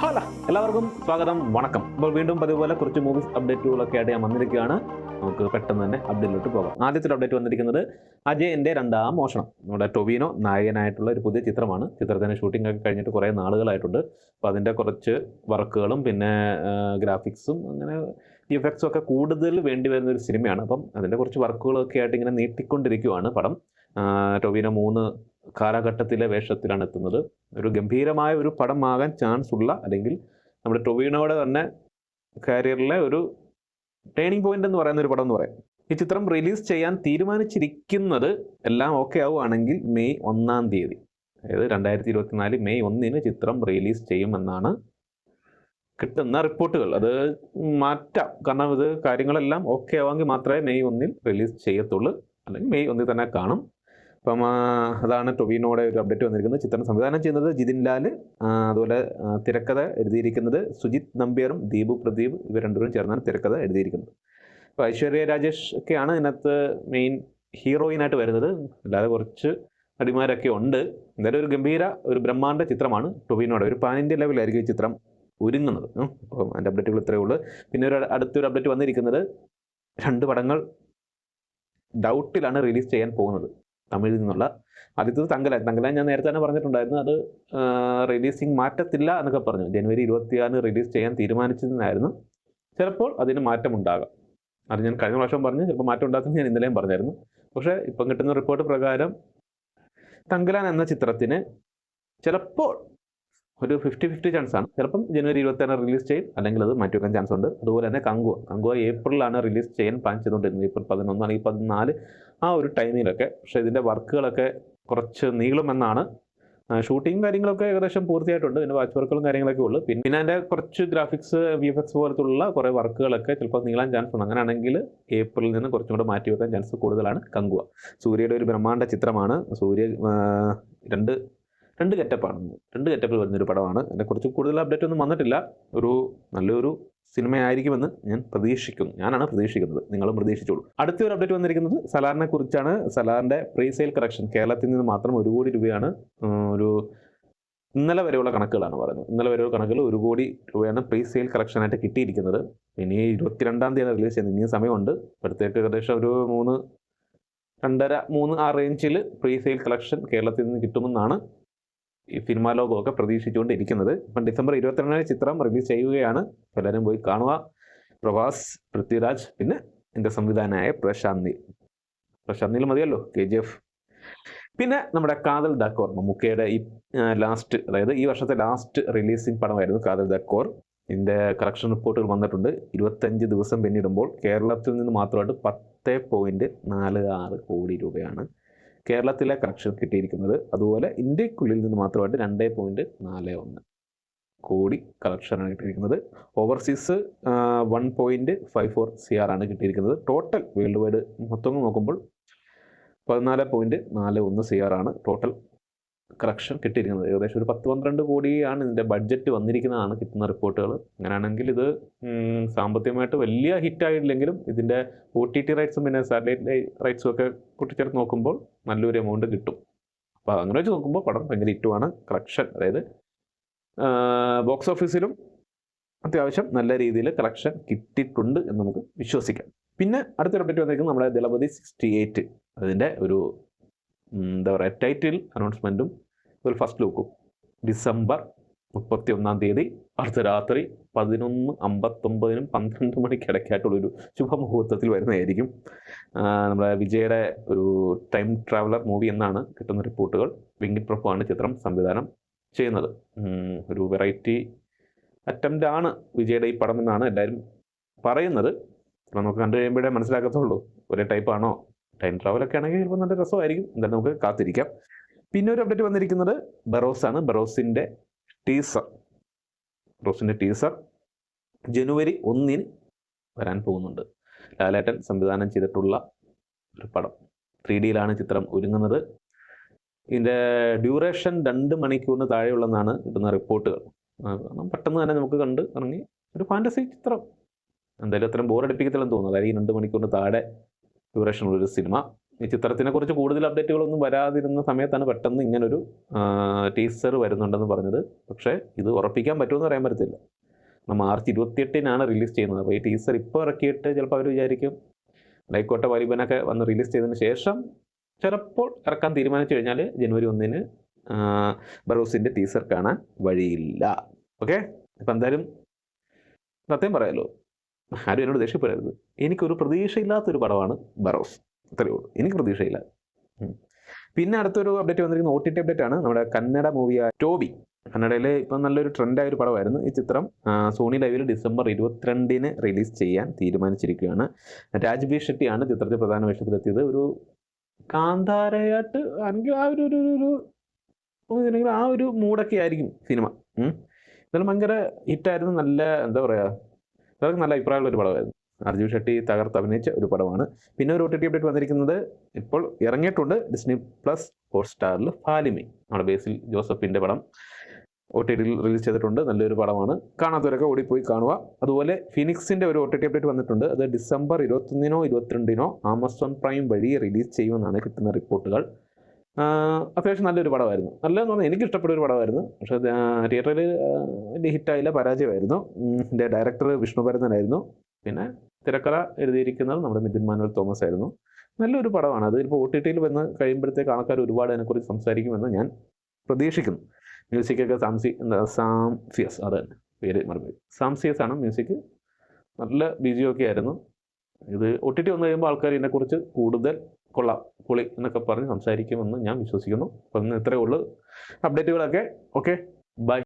Hello എല്ലാവർക്കും സ്വാഗതം വണക്കം. അപ്പോൾ വീണ്ടും പതിപോലെ കുറച്ച് മൂവീസ് അപ്ഡേറ്റുകളൊക്കെ ആയിട്ട് ഞാൻ വന്നിരിക്കുകയാണ്. നമുക്ക് പെട്ടെന്ന് തന്നെ അപ്ഡേറ്റിലോട്ട് പോകാം. ആദ്യത്തെ അപ്ഡേറ്റ് വന്നിരിക്കുന്നത് അജയന്റെ രണ്ടാം മോഷണം. നമ്മുടെ ടൊവിനോ നായകനായിട്ടുള്ള ഒരു പുതിയ ചിത്രമാണ്. ചിത്രത്തിന്റെ ഷൂട്ടിംഗ് ഒക്കെ കഴിഞ്ഞിട്ട് കുറേ നാളുകളായിട്ടുണ്ട്. അപ്പോൾ അതിന്റെ കുറച്ച് വർക്കുകളും പിന്നെ ഗ്രാഫിക്സും അങ്ങനെ ഇഫക്ട്സും ഒക്കെ കൂടുതൽ വേണ്ടി വരുന്ന ഒരു സിനിമയാണ് അപ്പം അതിന്റെ കുറച്ച് വർക്കുകളൊക്കെ ആയിട്ട് ഇങ്ങനെ നീട്ടിക്കൊണ്ടിരിക്കുവാണ് പടം. ടൊവിനോ മൂന്ന് കാലഘട്ടത്തിലെ വേഷത്തിലാണ് എത്തുന്നത്. ഒരു ഗംഭീരമായ ഒരു പടമാകാൻ ചാൻസ് ഉള്ള അല്ലെങ്കിൽ നമ്മുടെ ടൊവിനോയുടെ തന്നെ കരിയറിലെ ഒരു ടേണിംഗ് പോയിന്റ് എന്ന് പറയുന്ന ഒരു പടം എന്ന് പറയാം. ഈ ചിത്രം റിലീസ് ചെയ്യാൻ തീരുമാനിച്ചിരിക്കുന്നത് എല്ലാം ഓക്കെ ആവുകയാണെങ്കിൽ മെയ് ഒന്നാം തീയതി. അതായത് രണ്ടായിരത്തി ഇരുപത്തിനാല് മെയ് ഒന്നിന് ചിത്രം റിലീസ് ചെയ്യുമെന്നാണ് കിട്ടുന്ന റിപ്പോർട്ടുകൾ. അത് മാറ്റാം. കാരണം ഇത് കാര്യങ്ങളെല്ലാം ഓക്കെ ആവാമെങ്കിൽ മാത്രമേ മെയ് ഒന്നിൽ റിലീസ് ചെയ്യത്തുള്ളൂ. അല്ലെങ്കിൽ മെയ് ഒന്നിൽ തന്നെ കാണും. അപ്പം അതാണ് ടൊവിനോയുടെ ഒരു അപ്ഡേറ്റ് വന്നിരിക്കുന്നത്. ചിത്രം സംവിധാനം ചെയ്യുന്നത് ജിതിൻ ലാൽ അതുപോലെ തിരക്കഥ എഴുതിയിരിക്കുന്നത് സുജിത് നമ്പ്യാറും ദീപു പ്രദീപ് ഇവർ രണ്ടുപേരും ചേർന്നാണ് തിരക്കഥ എഴുതിയിരിക്കുന്നത്. അപ്പോൾ ഐശ്വര്യ രാജേഷ് ഒക്കെയാണ് ഇതിനകത്ത് മെയിൻ ഹീറോയിനായിട്ട് വരുന്നത്. അല്ലാതെ കുറച്ച് നടിമാരൊക്കെ ഉണ്ട്. എന്തായാലും ഒരു ഗംഭീര ഒരു ബ്രഹ്മാണ്ട ചിത്രമാണ് ടൊവിനോയുടെ. ഒരു പാൻ ഇന്ത്യ ലെവലായിരിക്കും ഈ ചിത്രം ഒരുങ്ങുന്നത്. അപ്പോൾ അപ്പം അതിന്റെ അപ്ഡേറ്റുകൾ ഇത്രയേ ഉള്ളൂ. പിന്നെ ഒരു അടുത്തൊരു അപ്ഡേറ്റ് വന്നിരിക്കുന്നത് രണ്ട് പടങ്ങൾ ഡൗട്ടിലാണ് റിലീസ് ചെയ്യാൻ പോകുന്നത്. തമിഴിൽ നിന്നുള്ള ആദ്യത്തത് തങ്കലാൻ തങ്കലാൻ ഞാൻ നേരത്തെ തന്നെ പറഞ്ഞിട്ടുണ്ടായിരുന്നു അത് റിലീസിങ് മാറ്റത്തില്ല എന്നൊക്കെ പറഞ്ഞു. ജനുവരി ഇരുപത്തിയാറിന് റിലീസ് ചെയ്യാൻ തീരുമാനിച്ചതെന്നായിരുന്നു ചിലപ്പോൾ അതിന് മാറ്റമുണ്ടാകാം. അത് ഞാൻ കഴിഞ്ഞ പ്രാവശ്യം പറഞ്ഞു ചിലപ്പോൾ മാറ്റം ഉണ്ടാക്കുന്നത് ഞാൻ ഇന്നലെയും പറഞ്ഞായിരുന്നു. പക്ഷേ ഇപ്പം കിട്ടുന്ന റിപ്പോർട്ട് പ്രകാരം തങ്കലാൻ എന്ന ചിത്രത്തിന് ചിലപ്പോൾ ഒരു ഫിഫ്റ്റി ഫിഫ്റ്റി ചാൻസ് ആണ്. ചിലപ്പം ജനുവരി ഇരുപത്തിയാറ് റിലീസ് ചെയ്യും. അല്ലെങ്കിൽ അത് മാറ്റി വെക്കാൻ ചാൻസ് ഉണ്ട്. അതുപോലെ തന്നെ കങ്കുവ. കങ്കുവ ഏപ്രിലാണ് റിലീസ് ചെയ്യാൻ പ്ലാൻ ചെയ്തുകൊണ്ടിരുന്നത്. ഏപ്രിൽ പതിനൊന്ന് അല്ലെങ്കിൽ പതിനാല് ആ ഒരു ടൈമിലൊക്കെ പക്ഷേ ഇതിന്റെ വർക്കുകളൊക്കെ കുറച്ച് നീളുമെന്നാണ് ഷൂട്ടിങ് കാര്യങ്ങളൊക്കെ ഏകദേശം പൂർത്തിയായിട്ടുണ്ട്. പിന്നെ വാച്ച് വർക്കുകളും കാര്യങ്ങളൊക്കെ ഉള്ളൂ. പിന്നെ പിന്നെ അതിന്റെ കുറച്ച് ഗ്രാഫിക്സ് വി എഫ് എക്സ് പോലത്തുള്ള കുറേ വർക്കുകളൊക്കെ ചിലപ്പോൾ നീളാൻ ചാൻസ് ഉണ്ട്. അങ്ങനെയാണെങ്കിൽ ഏപ്രിലിൽ നിന്ന് കുറച്ചും കൂടെ മാറ്റി വെക്കാൻ ചാൻസ് കൂടുതലാണ് കങ്കുവ. സൂര്യയുടെ ഒരു ബ്രഹ്മാണ്ഡ ചിത്രമാണ്. സൂര്യ രണ്ട് രണ്ട് ഗെറ്റപ്പാണ്. രണ്ട് ഗെറ്റപ്പിൽ വരുന്നൊരു പടമാണ്. അതിനെക്കുറിച്ച് കൂടുതൽ അപ്ഡേറ്റ് ഒന്നും വന്നിട്ടില്ല. ഒരു നല്ലൊരു സിനിമയായിരിക്കുമെന്ന് ഞാൻ പ്രതീക്ഷിക്കുന്നു. ഞാനാണ് പ്രതീക്ഷിക്കുന്നത്. നിങ്ങളും പ്രതീക്ഷിച്ചോളൂ. അടുത്ത ഒരു അപ്ഡേറ്റ് വന്നിരിക്കുന്നത് സലാറിനെ കുറിച്ചാണ്. സലാറിന്റെ പ്രീ സെയിൽ കളക്ഷൻ കേരളത്തിൽ നിന്ന് മാത്രം ഒരു കോടി രൂപയാണ് ഒരു ഇന്നലെ വരെയുള്ള കണക്കുകളാണ് പറയുന്നത്. ഇന്നലെ വരെയുള്ള കണക്കുകൾ ഒരു കോടി രൂപയാണ് പ്രീ സെയിൽ കളക്ഷനായിട്ട് കിട്ടിയിരിക്കുന്നത്. ഇനി ഇരുപത്തിരണ്ടാം തീയതി റിലീസ് ചെയ്യുന്നത്. ഇനിയും സമയമുണ്ട്. ഇപ്പോഴത്തേക്ക് ഏകദേശം ഒരു മൂന്ന് രണ്ടര മൂന്ന് ആ റേഞ്ചിൽ പ്രീ സെയിൽ കളക്ഷൻ കേരളത്തിൽ നിന്ന് കിട്ടുമെന്നാണ് ഈ സിനിമാ ലോകമൊക്കെ പ്രതീക്ഷിച്ചുകൊണ്ടിരിക്കുന്നത്. ഇപ്പം ഡിസംബർ ഇരുപത്തിരണ്ടിന് ചിത്രം റിലീസ് ചെയ്യുകയാണ്. എല്ലാവരും പോയി കാണുക. പ്രഭാസ് പൃഥ്വിരാജ് പിന്നെ എന്റെ സംവിധാനമായ പ്രശാന്ത്. നീൽ പ്രശാന്ത് നീൽ മതിയല്ലോ കെ ജി എഫ്. പിന്നെ നമ്മുടെ കാതൽ ദക്കോർ മമ്മൂക്കയുടെ ഈ ലാസ്റ്റ് അതായത് ഈ വർഷത്തെ ലാസ്റ്റ് റിലീസിംഗ് പടമായിരുന്നു കാതൽ ദക്കോർ. ഇതിന്റെ കളക്ഷൻ റിപ്പോർട്ടുകൾ വന്നിട്ടുണ്ട്. ഇരുപത്തഞ്ച് ദിവസം പിന്നിടുമ്പോൾ കേരളത്തിൽ നിന്ന് മാത്രമായിട്ട് പത്ത് പോയിന്റ് നാല് ആറ് കോടി രൂപയാണ് കേരളത്തിലെ കളക്ഷൻ കിട്ടിയിരിക്കുന്നത് അതുപോലെ ഇന്ത്യക്കുള്ളിൽ നിന്ന് മാത്രമായിട്ട് രണ്ട് പോയിന്റ് നാല് ഒന്ന് കോടി കളക്ഷനാണ് കിട്ടിയിരിക്കുന്നത്. Overseas one point five four C R ആണ് കിട്ടിയിരിക്കുന്നത്. ടോട്ടൽ വേൾഡ് വൈഡ് മൊത്തം നോക്കുമ്പോൾ പതിനാല് പോയിന്റ് നാല് ഒന്ന് സി ആർ ആണ് ടോട്ടൽ കളക്ഷൻ കിട്ടിയിരിക്കുന്നത്. ഏകദേശം ഒരു പത്ത് പന്ത്രണ്ട് കോടിയാണ് ഇതിന്റെ ബഡ്ജറ്റ് വന്നിരിക്കുന്നതാണ് കിട്ടുന്ന റിപ്പോർട്ടുകൾ അങ്ങനെയാണെങ്കിൽ ഇത് സാമ്പത്തികമായിട്ട് വലിയ ഹിറ്റായില്ലെങ്കിലും ഇതിന്റെ ഒ ടി ടി റൈറ്റ്സും പിന്നെ സാറ്റലൈറ്റ് റൈറ്റ്സും ഒക്കെ കൂട്ടിച്ചേർത്ത് നോക്കുമ്പോൾ നല്ലൊരു എമൗണ്ട് കിട്ടും. അപ്പോൾ അങ്ങനെ വെച്ച് നോക്കുമ്പോൾ പടം ഭയങ്കര ഹിറ്റുമാണ് കളക്ഷൻ അതായത് ബോക്സ് ഓഫീസിലും അത്യാവശ്യം നല്ല രീതിയിൽ കളക്ഷൻ കിട്ടിയിട്ടുണ്ട് എന്ന് നമുക്ക് വിശ്വസിക്കാം. പിന്നെ അടുത്തൊരു അപ്ഡേറ്റ് വന്നിരിക്കുന്നത് നമ്മുടെ ദളപതി സിക്സ്റ്റി എയ്റ്റ് അതിന്റെ ഒരു എന്താ പറയുക ടൈറ്റിൽ അനൗൺസ്മെന്റും ഒരു ഫസ്റ്റ് ലുക്കും ഡിസംബർ മുപ്പത്തി ഒന്നാം തീയതി അർദ്ധരാത്രി പതിനൊന്ന് അമ്പത്തൊമ്പതിനും പന്ത്രണ്ട് മണിക്കിടയ്ക്കായിട്ടുള്ളൊരു ശുഭമുഹൂർത്തത്തിൽ വരുന്നതായിരിക്കും. നമ്മുടെ വിജയുടെ ഒരു ടൈം ട്രാവലർ മൂവി എന്നാണ് കിട്ടുന്ന റിപ്പോർട്ടുകൾ. വെങ്കിട്ട് പ്രഭു ആണ് ചിത്രം സംവിധാനം ചെയ്യുന്നത്. ഒരു വെറൈറ്റി അറ്റംപ്റ്റ് ആണ് വിജയുടെ ഈ പടം എന്നാണ് എല്ലാവരും പറയുന്നത്. നമുക്ക് കണ്ടു കഴിയുമ്പോഴേ മനസ്സിലാക്കത്തുള്ളൂ. ഒരേ ടൈപ്പാണോ ടൈം ട്രാവലൊക്കെ ആണെങ്കിൽ ചിലപ്പോൾ നല്ല രസമായിരിക്കും. എന്തായാലും നമുക്ക് കാത്തിരിക്കാം. പിന്നെ ഒരു അപ്ഡേറ്റ് വന്നിരിക്കുന്നത് ബറോസ് ആണ് ബറോസിന്റെ ടീസർ ബറോസിന്റെ ടീസർ ജനുവരി ഒന്നിന് വരാൻ പോകുന്നുണ്ട്. ലാലേട്ടൻ സംവിധാനം ചെയ്തിട്ടുള്ള ഒരു പടം. ത്രീ ഡിയിലാണ് ചിത്രം ഒരുങ്ങുന്നത്. ഇതിന്റെ ഡ്യൂറേഷൻ രണ്ട് മണിക്കൂറിന് താഴെയുള്ളതാണ് കിട്ടുന്ന റിപ്പോർട്ടുകൾ. പെട്ടെന്ന് തന്നെ നമുക്ക് കണ്ട് ഇറങ്ങി ഒരു ഫാന്റസി ചിത്രം. എന്തായാലും അത്രയും ബോറടിപ്പിക്കത്തില്ലെന്ന് തോന്നുന്നു. അതായത് ഈ രണ്ട് മണിക്കൂറിന് താഴെ ഡ്യൂറേഷനുള്ളൊരു സിനിമ. ഈ ചിത്രത്തിനെ കുറിച്ച് കൂടുതൽ അപ്ഡേറ്റുകളൊന്നും വരാതിരുന്ന സമയത്താണ് പെട്ടെന്ന് ഇങ്ങനൊരു ടീസർ വരുന്നുണ്ടെന്ന് പറഞ്ഞത്. പക്ഷേ ഇത് ഉറപ്പിക്കാൻ പറ്റുമെന്ന് പറയാൻ പറ്റത്തില്ല. മാർച്ച് ഇരുപത്തിയെട്ടിനാണ് റിലീസ് ചെയ്യുന്നത്. അപ്പോൾ ഈ ടീസർ ഇപ്പോൾ ഇറക്കിയിട്ട് ചിലപ്പോൾ അവർ വിചാരിക്കും ലൈക്കോട്ടെ വലിബനൊക്കെ വന്ന് റിലീസ് ചെയ്തതിന് ശേഷം ചിലപ്പോൾ ഇറക്കാൻ തീരുമാനിച്ചു കഴിഞ്ഞാൽ ജനുവരി ഒന്നിന് ബറോസിന്റെ ടീസർ കാണാൻ വഴിയില്ല. ഓക്കെ? അപ്പം എന്തായാലും സത്യം പറയാലോ ആരും എന്നോട് ദേഷ്യപ്പെടരുത് എനിക്കൊരു പ്രതീക്ഷയില്ലാത്തൊരു പടമാണ് ബറോസ്. അത്രയേ ഉള്ളൂ. എനിക്ക് പ്രതീക്ഷയില്ല. പിന്നെ അടുത്തൊരു അപ്ഡേറ്റ് വന്നിരിക്കുന്ന ഒ ടി ടി അപ്ഡേറ്റ് ആണ്. നമ്മുടെ കന്നഡ മൂവിയായ ടോബി. കന്നഡയിലെ ഇപ്പം നല്ലൊരു ട്രെൻഡായ ഒരു പടമായിരുന്നു. ഈ ചിത്രം സോണി ലൈവിൽ ഡിസംബർ ഇരുപത്തിരണ്ടിന് റിലീസ് ചെയ്യാൻ തീരുമാനിച്ചിരിക്കുകയാണ്. രാജ്ബി ഷെട്ടിയാണ് ചിത്രത്തിൽ പ്രധാന വേഷത്തിലെത്തിയത്. ഒരു കാന്താരയായിട്ട് എനിക്ക് ആ ഒരു ഒരു ഒരു- ആ ഒരു മൂഡൊക്കെ ആയിരിക്കും സിനിമ. എന്നാലും ഭയങ്കര ഹിറ്റായിരുന്നു നല്ല എന്താ പറയുക എല്ലാവർക്കും നല്ല അഭിപ്രായമുള്ള ഒരു പടമായിരുന്നു. അർജുൻ ഷെട്ടി തകർത്ത് അഭിനയിച്ച ഒരു പടമാണ്. പിന്നെ ഒരു ഒ ടി ടി അപ്ഡേറ്റ് വന്നിരിക്കുന്നത് ഇപ്പോൾ ഇറങ്ങിയിട്ടുണ്ട്. ഡിസ്നി പ്ലസ് ഹോട്ട്സ്റ്റാറിൽ ഫാലിമി. നമ്മുടെ ബേസിൽ ജോസഫിന്റെ പടം ഒ ടി ടിയിൽ റിലീസ് ചെയ്തിട്ടുണ്ട്. നല്ലൊരു പടമാണ്. കാണാത്തവരൊക്കെ ഓടിപ്പോയി കാണുക. അതുപോലെ ഫിനിക്സിന്റെ ഒരു ഒ ടി ടി അപ്ഡേറ്റ് വന്നിട്ടുണ്ട്. അത് ഡിസംബർ ഇരുപത്തൊന്നിനോ ഇരുപത്തിരണ്ടിനോ ആമസോൺ പ്രൈം വഴി റിലീസ് ചെയ്യുമെന്നാണ് കിട്ടുന്ന റിപ്പോർട്ടുകൾ. അത്യാവശ്യം നല്ലൊരു പടമായിരുന്നു. നല്ലതെന്ന് പറഞ്ഞാൽ എനിക്ക് ഇഷ്ടപ്പെട്ട ഒരു പടമായിരുന്നു പക്ഷേ തിയേറ്ററിൽ വലിയ ഹിറ്റായില്ല പരാജയമായിരുന്നു. എന്റെ ഡയറക്ടർ വിഷ്ണു ഭരതനായിരുന്നു പിന്നെ തിരക്കഥ എഴുതിയിരിക്കുന്നത് നമ്മുടെ മിഥുൻ മാനുവൽ തോമസ് ആയിരുന്നു. നല്ലൊരു പടമാണ്. അത് ഇപ്പോൾ ഒ ടി ടിയിൽ വന്ന് കഴിയുമ്പോഴത്തേക്ക് ആൾക്കാർ ഒരുപാട് അതിനെക്കുറിച്ച് സംസാരിക്കുമെന്ന് ഞാൻ പ്രതീക്ഷിക്കുന്നു. മ്യൂസിക്കൊക്കെ സാംസി എന്താ സാംസിയസ് അത് തന്നെ പേര് മറന്നു സാംസിയസ് ആണ് മ്യൂസിക്. നല്ല ബിജിയൊക്കെ ആയിരുന്നു. ഇത് ഒ ടി ടി വന്നു കഴിയുമ്പോൾ ആൾക്കാർ ഇതിനെക്കുറിച്ച് കൂടുതൽ കൊള്ളാം. കുളി എന്നൊക്കെ പറഞ്ഞ് സംസാരിക്കുമെന്ന് ഞാൻ വിശ്വസിക്കുന്നു. അപ്പം ഇന്ന് ഇത്രയേ ഉള്ളൂ. അപ്ഡേറ്റുകളൊക്കെ. ഓക്കെ. ബൈ.